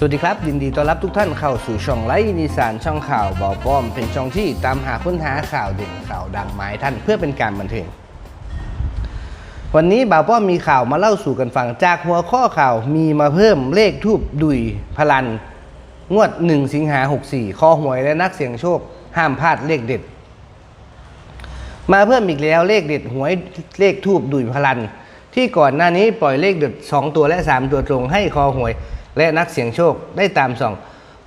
สวัสดีครับ ยินดีต้อนรับทุกท่านเข้าสู่ช่องไลฟ์นิสานช่องข่าวบาป้อม เป็นช่องที่ตามหาค้นหาข่าวเด่นข่าวดังไมาให้ท่านเพื่อเป็นการบันเทิงวันนี้บ่าวป้อมมีข่าวมาเล่าสู่กันฟังจากหัวข้อข่าวมีมาเพิ่มเลขทูบดุยพลัน งวด 1 สิงหา 64 คอหวยและนักเสี่ยงโชค ห้ามพลาดเลขเด็ด มาเพิ่มอีกแล้วเลขเด็ดหวยเลขทูบดุยพลัน ที่ก่อนหน้านี้ปล่อยเลขเด็ด 2 ตัวและ 3 ตัวตรงให้คอหวย และนักเสี่ยงโชคได้ตามส่อง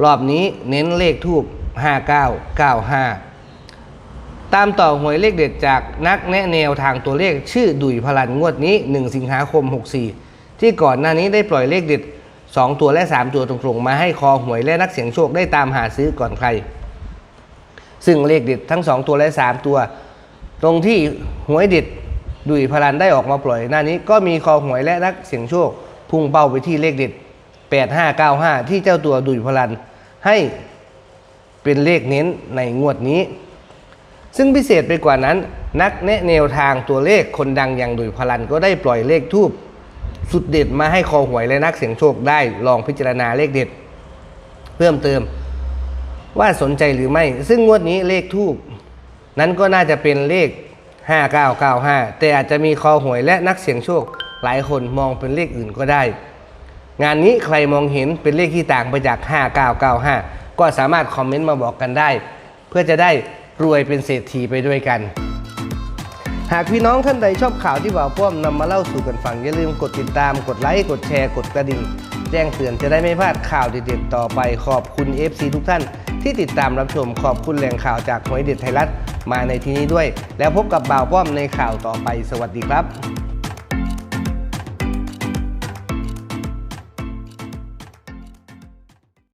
รอบนี้เน้นเลขทูบ5995 ตามต่อหวยเลขเด็ดจากนักแนะแนวทางตัวเลขชื่อดุยพลันงวดนี้ 1 สิงหาคม 64 ที่ก่อนหน้านี้ได้ปล่อยเลขเด็ด 2 ตัวและ 3 ตัวตรงๆ มาให้คอหวยและนักเสี่ยงโชคได้ตามหาซื้อก่อนใคร ซึ่งเลขเด็ดทั้ง 2 ตัวและ 3 ตัว ตรงที่หวยเด็ดดุยพลันได้ออกมาปล่อยหน้านี้ ก็มีคอหวยและนักเสี่ยงโชคพุ่งเป้าไปที่เลขเด็ด 8595 ที่เจ้าตัวดุยพลันให้เป็นเลขเน้นในงวดนี้ ซึ่งพิเศษไปกว่านั้น นักแนะแนวทางตัวเลขคนดังอย่างดุยพลันก็ได้ปล่อยเลขทูบสุดเด็ดมาให้คอหวยและนักเสี่ยงโชคได้ลองพิจารณาเลขเด็ด เพิ่มเติม ว่าสนใจหรือไม่ ซึ่งงวดนี้เลขทูบนั้นก็น่าจะเป็นเลข 5995 แต่อาจจะมีคอหวยและนักเสี่ยงโชค หลายคนมองเป็นเลขอื่นก็ได้ งานนี้ใครมองเห็นเป็นเลขที่ต่างไปจาก 5995 ก็สามารถคอมเมนต์มาบอกกันได้ เพื่อจะได้รวยเป็นเศรษฐีไปด้วยกัน หากพี่น้องท่านใดชอบข่าวที่บ่าวป้อมนำมาเล่าสู่กันฟัง อย่าลืมกดติดตามกดไลค์กดแชร์กดกระดิ่งแจ้งเตือนจะได้ไม่พลาดข่าวเด็ดๆต่อไปขอบคุณ FC ทุกท่าน ที่ติดตามรับชมขอบคุณแหล่งข่าวจากหวยเด็ดไทยรัฐมาในที่นี้ด้วย แล้วพบกับบ่าวป้อมในข่าวต่อไปสวัสดีครับ